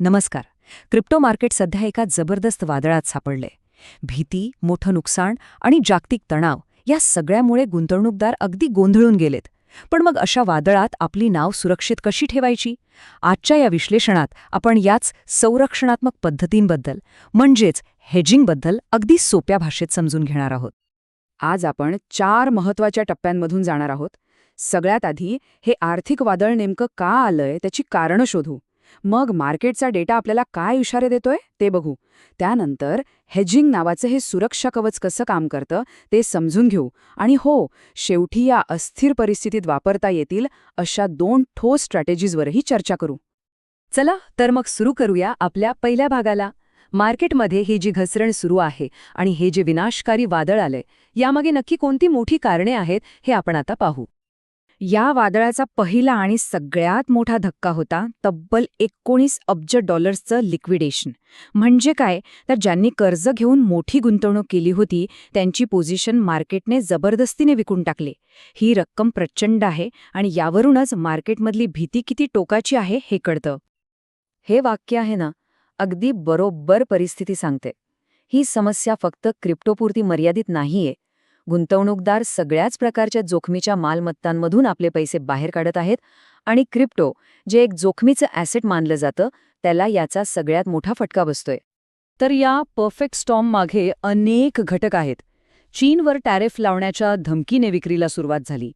नमस्कार. Crypto market सध्या एका जबरदस्त वादळात सापडले. भीती मोठं नुकसान आणि जागतिक तणाव या सगळ्यामुळे गुंतवणूकदार अगदी गोंधळून गेलेत. पण मग अशा वादळात आपली नाव सुरक्षित कशी ठेवायची? आजच्या या विश्लेषणात आपण याच संरक्षणात्मक पद्धतींबद्दल म्हणजेच हेजिंगबद्दल अगदी सोप्या भाषेत समजून घेणार आहोत. आज आपण चार महत्त्वाच्या टप्प्यांमधून जाणार आहोत. सगळ्यात आधी हे आर्थिक वादळ नेमकं का आलंय त्याची कारणं शोधू. मग मार्केटचा डेटा आपल्याला काय इशारे देतोय ते बघू. त्यानंतर हेजिंग नावाचं हे सुरक्षा कवच कसं काम करतं ते समजून घेऊ. आणि हो शेवटी या अस्थिर परिस्थितीत वापरता येतील अशा दोन ठोस स्ट्रॅटेजीजवरही चर्चा करू. चला तर मग सुरू करूया आपल्या पहिल्या भागाला. मार्केटमध्ये ही जी घसरण सुरू आहे आणि हे जे विनाशकारी वादळ आलंय यामागे नक्की कोणती मोठी कारणे आहेत हे आपण आता पाहू. या वादळाचा पहिला आणि सगळ्यात मोठा धक्का होता तब्बल एकोणीस अब्ज डॉलर्सचं लिक्विडेशन. म्हणजे काय? तर ज्यांनी कर्ज घेऊन मोठी गुंतवणूक केली होती त्यांची पोझिशन मार्केटने जबरदस्तीने विकून टाकली. ही रक्कम प्रचंड आहे आणि यावरूनच मार्केटमधली भीती किती टोकाची आहे हे कळतं. हे वाक्य आहे ना? अगदी बरोबर परिस्थिती सांगते. ही समस्या फक्त क्रिप्टोपुरती मर्यादित नाहीये. गुंतवणूकदार सगळ्याच प्रकारच्या जोखमीच्या मालमत्तांमधून आपले पैसे बाहेर काढत आहेत आणि क्रिप्टो जे एक जोखमीचं ॲसेट मानलं जातं त्याला याचा सगळ्यात मोठा फटका बसतोय. तर या परफेक्ट स्टॉम मागे अनेक घटक आहेत. चीनवर टॅरिफ लावण्याच्या धमकीने विक्रीला सुरुवात झाली.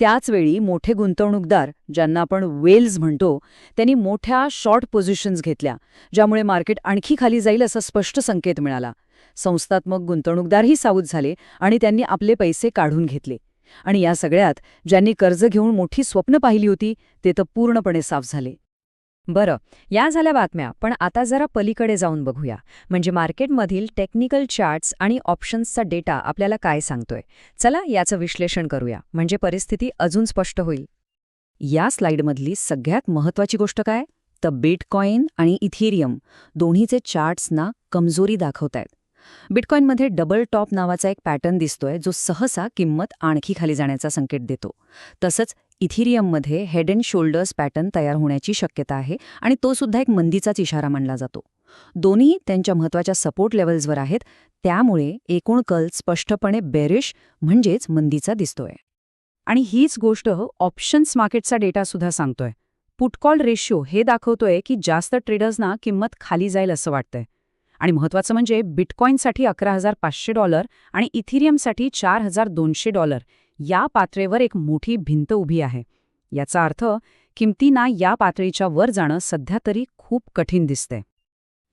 त्याचवेळी मोठे गुंतवणूकदार ज्यांना आपण वेल्स म्हणतो त्यांनी मोठ्या शॉर्ट पोझिशन्स घेतल्या ज्यामुळे मार्केट आणखी खाली जाईल असा स्पष्ट संकेत मिळाला. संस्थात्मक गुंतवणूकदारही सावध झाले आणि त्यांनी आपले पैसे काढून घेतले. आणि या सगळ्यात ज्यांनी कर्ज घेऊन मोठी स्वप्न पाहिली होती ते तर पूर्णपणे साफ झाले. बरं या झाल्या बातम्या पण आता जरा पलीकडे जाऊन बघूया. म्हणजे मार्केटमधील टेक्निकल चार्ट्स आणि ऑप्शन्सचा डेटा आपल्याला काय सांगतोय? चला याचं विश्लेषण करूया. म्हणजे परिस्थिती अजून स्पष्ट होईल. या स्लाइडमधली सगळ्यात महत्वाची गोष्ट काय? तर बिटकॉईन आणि इथेरियम दोन्हीचे चार्ट्सना कमजोरी दाखवतायत. बिटकॉईनमध्ये डबल टॉप नावाचा एक पॅटर्न दिसतोय जो सहसा किंमत आणखी खाली जाण्याचा संकेत देतो. तसंच इथिरियममध्ये हेड अँड शोल्डर्स पॅटर्न तयार होण्याची शक्यता आहे आणि तो सुद्धा एक मंदीचाच इशारा मानला जातो. दोन्ही त्यांच्या महत्त्वाच्या सपोर्ट लेवल्सवर आहेत त्यामुळे एकूण कल स्पष्टपणे बेरिश म्हणजेच मंदीचा दिसतोय. आणि हीच गोष्ट ऑप्शन्स मार्केटचा डेटा सुद्धा सांगतोय. पुटकॉल रेशिओ हे दाखवतोय की जास्त ट्रेडर्सना किंमत खाली जाईल असं वाटतंय. आणि महत्वाचं म्हणजे बिटकॉईनसाठी अकरा हजार पाचशे डॉलर आणि इथिरियमसाठी चार हजार दोनशे डॉलर या पातळीवर एक मोठी भिंत उभी आहे. याचा अर्थ किमतींना या पातळीच्या वर जाणं सध्या तरी खूप कठीण दिसते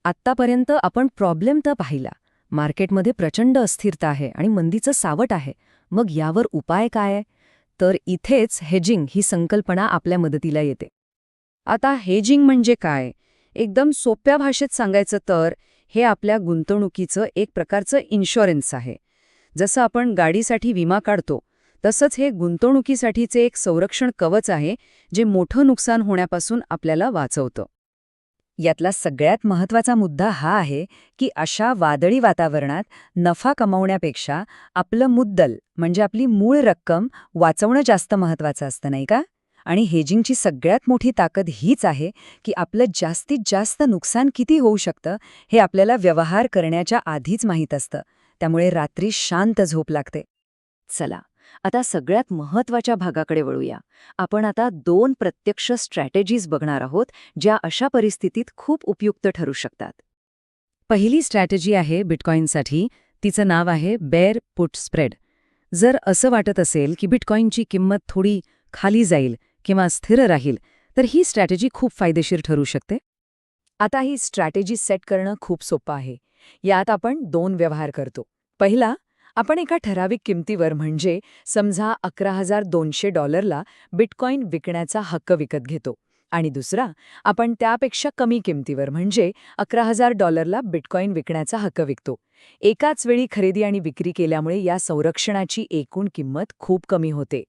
आत्तापर्यंत आपण प्रॉब्लेम तर पाहिला. मार्केटमध्ये प्रचंड अस्थिरता आहे आणि मंदीचं सावट आहे. मग यावर उपाय काय? तर इथेच हेजिंग ही संकल्पना आपल्या मदतीला येते. आता हेजिंग म्हणजे काय? एकदम सोप्या भाषेत सांगायचं तर हे आपल्या गुंतवणुकीचं एक प्रकारचं इन्शुरन्स आहे. जसं आपण गाडीसाठी विमा काढतो तसंच हे गुंतवणुकीसाठीचे एक संरक्षण कवच आहे जे मोठं नुकसान होण्यापासून आपल्याला वाचवतं. यातला सगळ्यात महत्त्वाचा मुद्दा हा आहे की अशा वादळी वातावरणात नफा कमावण्यापेक्षा आपलं मुद्दल म्हणजे आपली मूळ रक्कम वाचवणं जास्त महत्वाचं असतं नाही का? आणि हेजिंगची सगळ्यात मोठी ताकद हीच आहे की आपलं जास्तीत जास्त नुकसान किती होऊ शकतं हे आपल्याला व्यवहार करण्याच्या आधीच माहीत असतं. त्यामुळे रात्री शांत झोप लागते. चला आता सगळ्यात महत्त्वाच्या भागाकडे वळूया. आपण आता दोन प्रत्यक्ष स्ट्रॅटेजीज बघणार आहोत ज्या अशा परिस्थितीत खूप उपयुक्त ठरू शकतात. पहिली स्ट्रॅटेजी आहे बिटकॉईनसाठी तिचं नाव आहे बेअर पुट स्प्रेड जर असं वाटत असेल की बिटकॉईनची किंमत थोडी खाली जाईल किंवा स्थिर राहील तर ही स्ट्रॅटेजी खूप फायदेशीर ठरू शकते. आता ही स्ट्रॅटेजी सेट करणं खूप सोपं आहे. यात आपण दोन व्यवहार करतो. पहिला आपण एका ठराविक किमतीवर म्हणजे समजा अकरा हजार दोनशे डॉलरला बिटकॉईन विकण्याचा हक्क विकत घेतो. आणि दुसरा आपण त्यापेक्षा कमी किमतीवर म्हणजे अकरा हजार डॉलरला बिटकॉईन विकण्याचा हक्क विकतो. एकाच वेळी खरेदी आणि विक्री केल्यामुळे या संरक्षणाची एकूण किंमत खूप कमी होते.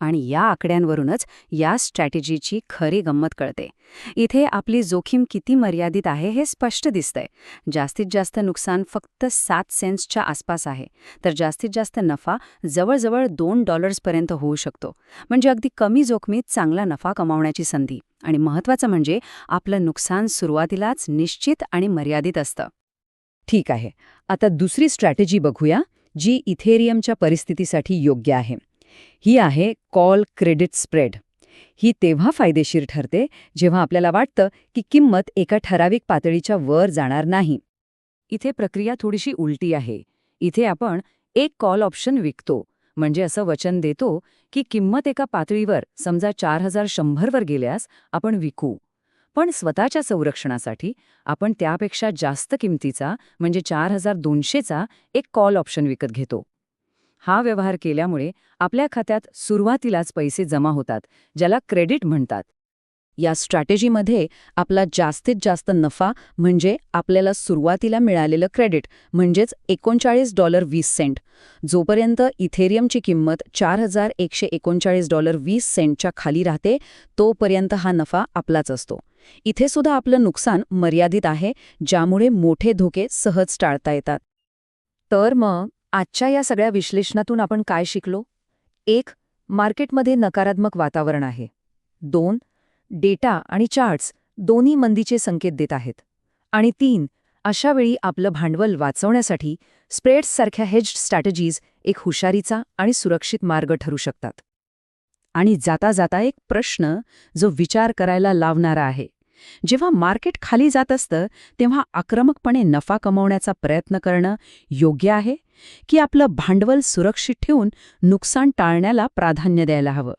आणि या आकड्यांवरूनच या स्ट्रॅटेजीची खरी गंमत कळते. इथे आपली जोखीम किती मर्यादित आहे हे स्पष्ट दिसतंय. जास्तीत जास्त नुकसान फक्त सात सेंट्सच्या आसपास आहे तर जास्तीत जास्त नफा जवळजवळ दोन डॉलर्सपर्यंत होऊ शकतो. म्हणजे अगदी कमी जोखमीत चांगला नफा कमावण्याची संधी. आणि महत्त्वाचं म्हणजे आपलं नुकसान सुरुवातीलाच निश्चित आणि मर्यादित असतं. ठीक आहे. आता दुसरी स्ट्रॅटेजी बघूया जी इथेरियमच्या परिस्थितीसाठी योग्य आहे. ही आहे कॉल क्रेडिट स्प्रेड ही तेव्हा फायदेशीर ठरते जेव्हा आपल्याला वाटतं की किंमत एका ठराविक पातळीच्या वर जाणार नाही. इथे प्रक्रिया थोडीशी उलटी आहे. इथे आपण एक कॉल ऑप्शन विकतो म्हणजे असं वचन देतो की किंमत एका पातळीवर समजा चार हजार शंभरवर गेल्यास आपण विकू. पण स्वतःच्या संरक्षणासाठी आपण त्यापेक्षा जास्त किमतीचा म्हणजे चार हजार दोनशेचा एक कॉल ऑप्शन विकत घेतो. हा व्यवहार केल्यामुळे आपल्या खात्यात सुरुवातीलाच पैसे जमा होतात ज्याला क्रेडिट म्हणतात. या स्ट्रॅटेजीमध्ये आपला जास्तीत जास्त नफा म्हणजे आपल्याला सुरुवातीला मिळालेलं क्रेडिट म्हणजेच एकोणचाळीस डॉलर वीस सेंट. जोपर्यंत इथेरियमची किंमत चार हजार एकशे एकोणचाळीस डॉलर वीस सेंटच्या खाली राहते तोपर्यंत हा नफा आपलाच असतो. इथे सुद्धा आपलं नुकसान मर्यादित आहे ज्यामुळे मोठे धोके सहज टाळता येतात. तर मग आजच्या या सगळ्या विश्लेषणातून आपण काय शिकलो? एक मार्केटमध्ये नकारात्मक वातावरण आहे. दोन डेटा आणि चार्ट्स दोन्ही मंदीचे संकेत देत आहेत. आणि तीन अशा वेळी आपलं भांडवल वाचवण्यासाठी स्प्रेड्ससारख्या हेज्ड स्ट्रॅटेजीज एक हुशारीचा आणि सुरक्षित मार्ग ठरू शकतात. आणि जाता जाता एक प्रश्न जो विचार करायला लावणारा आहे. जेव्हा मार्केट खाली जात असतं तेव्हा आक्रमकपणे नफा कमवण्याचा प्रयत्न करणं योग्य आहे की आपलं भांडवल सुरक्षित ठेवून नुकसान टाळण्याला प्राधान्य द्यायला हवं?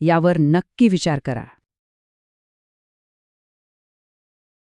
यावर नक्की विचार करा.